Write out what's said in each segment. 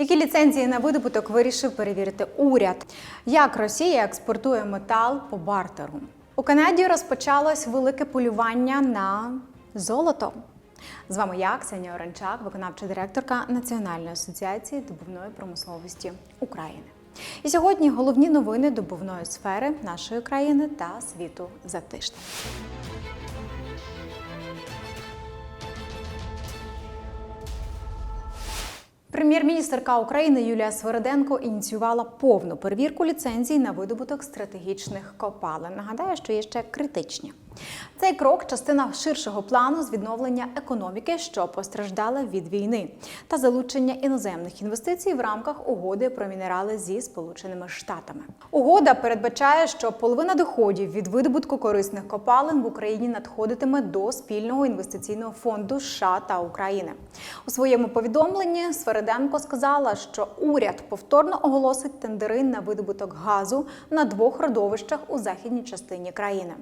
Які ліцензії на видобуток вирішив перевірити уряд? Як Росія експортує метал по бартеру? У Канаді розпочалось велике полювання на золото. З вами я, Ксенія Оранчак, виконавча директорка Національної асоціації добувної промисловості України. І сьогодні головні новини добувної сфери нашої країни та світу за тиждень. Прем'єр-міністерка України Юлія Свириденко ініціювала повну перевірку ліцензій на видобуток стратегічних копалин. Нагадаю, що є ще критичні. Цей крок частина ширшого плану з відновлення економіки, що постраждала від війни, та залучення іноземних інвестицій в рамках угоди про мінерали зі Сполученими Штатами. Угода передбачає, що половина доходів від видобутку корисних копалин в Україні надходитиме до спільного інвестиційного фонду США та України. У своєму повідомленні Свериденко сказала, що уряд повторно оголосить тендери на видобуток газу на двох родовищах у західній частині країни.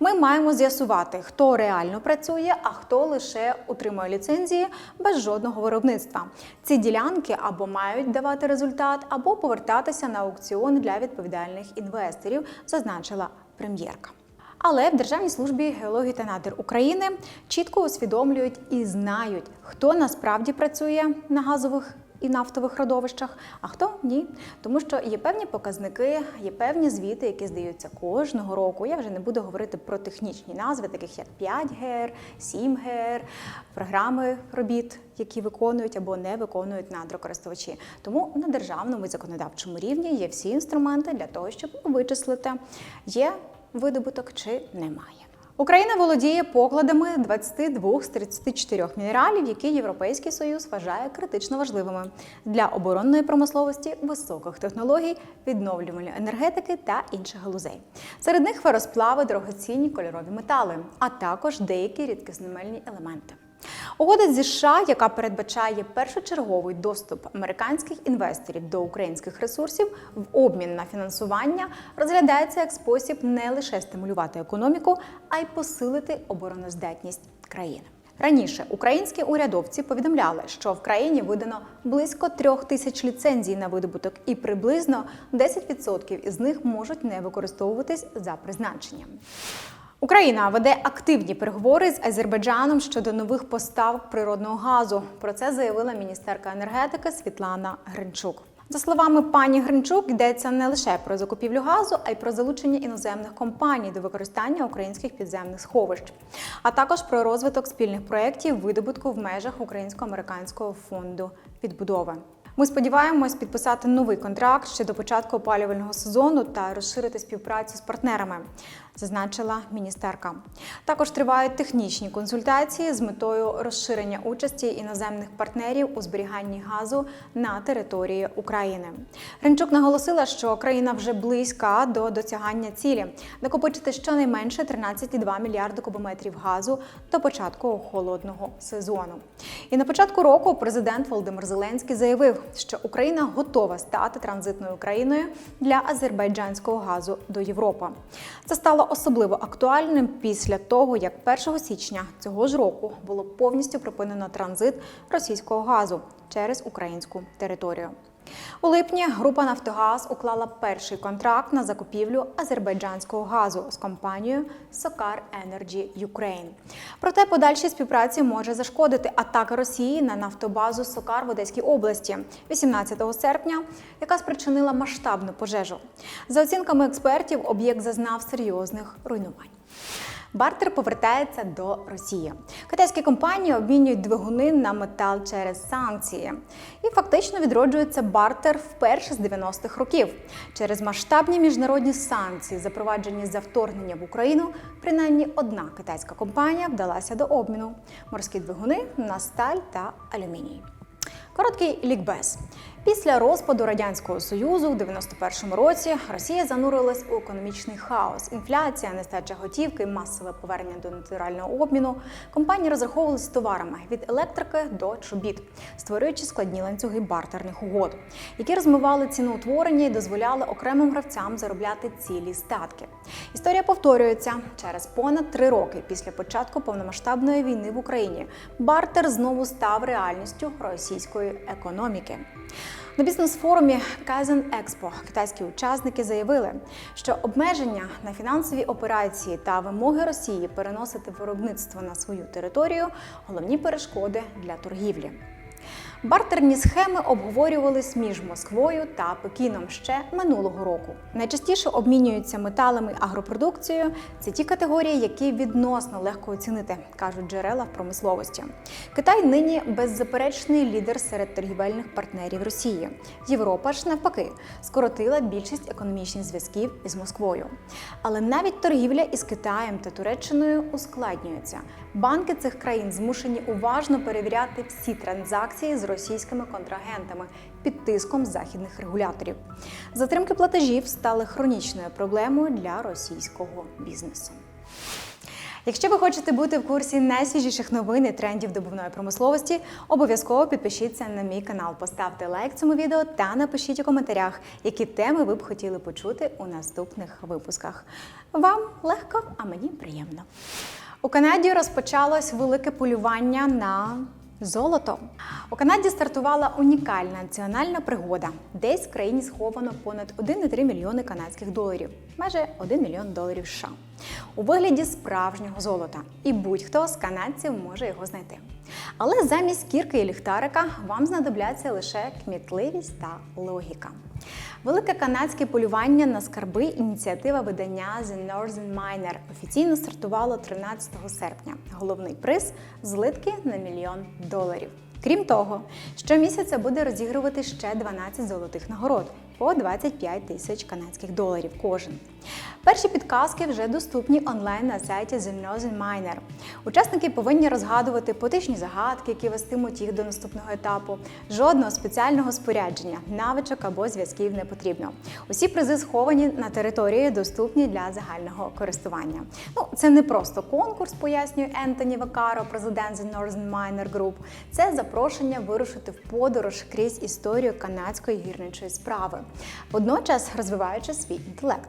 Ми маємо з'ясувати, хто реально працює, а хто лише утримує ліцензії без жодного виробництва. Ці ділянки або мають давати результат, або повертатися на аукціон для відповідальних інвесторів, зазначила прем'єрка. Але в Державній службі геології та надр України чітко усвідомлюють і знають, хто насправді працює на газових і нафтових родовищах, а хто ні. Тому що є певні показники, є певні звіти, які здаються кожного року. Я вже не буду говорити про технічні назви, таких як 5 ГР, 7 ГР, програми робіт, які виконують або не виконують надрокористувачі. Тому на державному і законодавчому рівні є всі інструменти для того, щоб вичислити, є видобуток чи немає. Україна володіє покладами 22 з 34 мінералів, які Європейський Союз вважає критично важливими для оборонної промисловості, високих технологій, відновлювальної енергетики та інших галузей. Серед них феросплави, дорогоцінні кольорові метали, а також деякі рідкісномельні елементи. Угода зі США, яка передбачає першочерговий доступ американських інвесторів до українських ресурсів в обмін на фінансування, розглядається як спосіб не лише стимулювати економіку, а й посилити обороноздатність країни. Раніше українські урядовці повідомляли, що в країні видано близько трьох тисяч ліцензій на видобуток, і приблизно 10% із них можуть не використовуватись за призначенням. Україна веде активні переговори з Азербайджаном щодо нових поставок природного газу. Про це заявила міністерка енергетики Світлана Гринчук. За словами пані Гринчук, йдеться не лише про закупівлю газу, а й про залучення іноземних компаній до використання українських підземних сховищ, а також про розвиток спільних проєктів видобутку в межах Українсько-американського фонду відбудови. Ми сподіваємось підписати новий контракт ще до початку опалювального сезону та розширити співпрацю з партнерами, зазначила міністерка. Також тривають технічні консультації з метою розширення участі іноземних партнерів у зберіганні газу на території України. Гринчук наголосила, що країна вже близька до досягання цілі накопичити щонайменше 13,2 мільярди кубометрів газу до початку холодного сезону. І на початку року президент Володимир Зеленський заявив, що Україна готова стати транзитною країною для азербайджанського газу до Європи. Це стало особливо актуальним після того, як 1 січня цього ж року було повністю припинено транзит російського газу через українську територію. У липні група Нафтогаз уклала перший контракт на закупівлю азербайджанського газу з компанією Sokar Energy Ukraine. Проте подальшій співпраці може зашкодити атака Росії на нафтобазу Сокар в Одеській області 18 серпня, яка спричинила масштабну пожежу. За оцінками експертів, об'єкт зазнав серйозних руйнувань. Бартер повертається до Росії. Китайські компанії обмінюють двигуни на метал через санкції. І фактично відроджується бартер вперше з 90-х років. Через масштабні міжнародні санкції, запроваджені за вторгнення в Україну, принаймні одна китайська компанія вдалася до обміну: морські двигуни на сталь та алюміній. Короткий лікбез. Після розпаду радянського союзу в 91-му році Росія занурилась у економічний хаос. Інфляція, нестача готівки, масове повернення до натурального обміну. Компанії розраховувалися товарами від електрики до чобіт, створюючи складні ланцюги бартерних угод, які розмивали ціноутворення і дозволяли окремим гравцям заробляти цілі статки. Історія повторюється через понад три роки після початку повномасштабної війни в Україні. Бартер знову став реальністю російської економіки. На бізнес-форумі Kaizen Expo китайські учасники заявили, що обмеження на фінансові операції та вимоги Росії переносити виробництво на свою територію головні перешкоди для торгівлі. Бартерні схеми обговорювались між Москвою та Пекіном ще минулого року. Найчастіше обмінюються металами агропродукцією. Це ті категорії, які відносно легко оцінити, кажуть джерела в промисловості. Китай нині беззаперечний лідер серед торгівельних партнерів Росії. Європа ж навпаки скоротила більшість економічних зв'язків із Москвою. Але навіть торгівля із Китаєм та Туреччиною ускладнюється. Банки цих країн змушені уважно перевіряти всі транзакції з російськими контрагентами під тиском західних регуляторів. Затримки платежів стали хронічною проблемою для російського бізнесу. Якщо ви хочете бути в курсі найсвіжіших новин і трендів добувної промисловості, обов'язково підпишіться на мій канал, поставте лайк цьому відео та напишіть у коментарях, які теми ви б хотіли почути у наступних випусках. Вам легко, а мені приємно. У Канаді розпочалось велике полювання на Золото у Канаді стартувала унікальна національна пригода. Десь в країні сховано понад 1,3 мільйони канадських доларів, майже 1 мільйон доларів США, у вигляді справжнього золота. І будь-хто з канадців може його знайти. Але замість кірки і ліхтарика вам знадобляться лише кмітливість та логіка. Велике канадське полювання на скарби ініціатива видання The Northern Miner офіційно стартувало 13 серпня. Головний приз злитки на мільйон доларів. Крім того, щомісяця буде розігрувати ще 12 золотих нагород по 25 тисяч канадських доларів кожен. Перші підказки вже доступні онлайн на сайті The Northern Miner. Учасники повинні розгадувати потичні загадки, які вестимуть їх до наступного етапу. Жодного спеціального спорядження, навичок або зв'язків не потрібно. Усі призи сховані на території, доступні для загального користування. Ну, це не просто конкурс, пояснює Ентоні Вакаро, президент The Northern Miner Group. Це запрошення вирушити в подорож крізь історію канадської гірничої справи, водночас розвиваючи свій інтелект.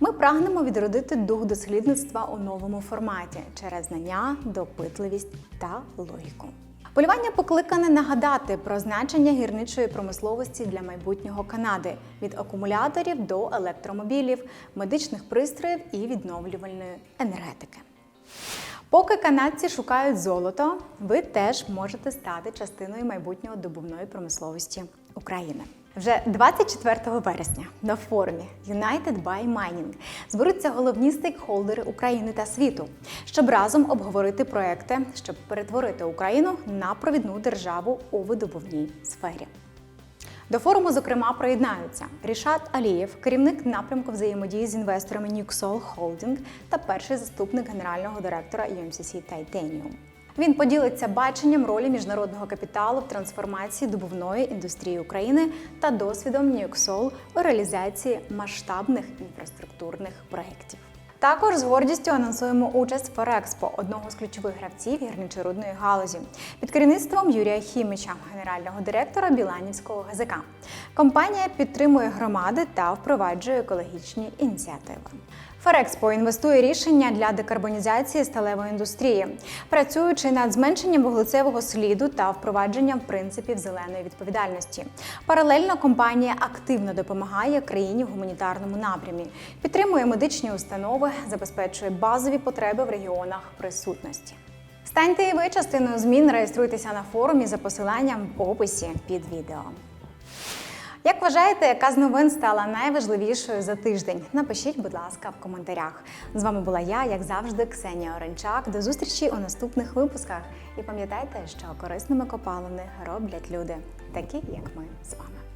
Ми прагнемо відродити дух дослідництва у новому форматі через знання, допитливість та логіку. Полювання покликане нагадати про значення гірничої промисловості для майбутнього Канади від акумуляторів до електромобілів, медичних пристроїв і відновлювальної енергетики. Поки канадці шукають золото, ви теж можете стати частиною майбутнього добувної промисловості України. Вже 24 вересня на форумі United by Mining зберуться головні стейкхолдери України та світу, щоб разом обговорити проекти, щоб перетворити Україну на провідну державу у видобувній сфері. До форуму, зокрема, приєднаються Рішат Алієв, керівник напрямку взаємодії з інвесторами Newxol Holding та перший заступник генерального директора UMCC Titanium. Він поділиться баченням ролі міжнародного капіталу в трансформації добувної індустрії України та досвідом Newxol у реалізації масштабних інфраструктурних проєктів. Також з гордістю анонсуємо участь Ферекспо, одного з ключових гравців гірничорудної галузі, під керівництвом Юрія Хімича, генерального директора Біланівського ГЗК. Компанія підтримує громади та впроваджує екологічні ініціативи. Ферекспо інвестує рішення для декарбонізації сталевої індустрії, працюючи над зменшенням вуглецевого сліду та впровадженням принципів зеленої відповідальності. Паралельно компанія активно допомагає країні в гуманітарному напрямі, підтримує медичні установи, забезпечує базові потреби в регіонах присутності. Станьте і ви частиною змін, реєструйтеся на форумі за посиланням в описі під відео. Як вважаєте, яка з новин стала найважливішою за тиждень? Напишіть, будь ласка, в коментарях. З вами була я, як завжди, Ксенія Оренчак. До зустрічі у наступних випусках. І пам'ятайте, що корисними копалини роблять люди, такі як ми з вами.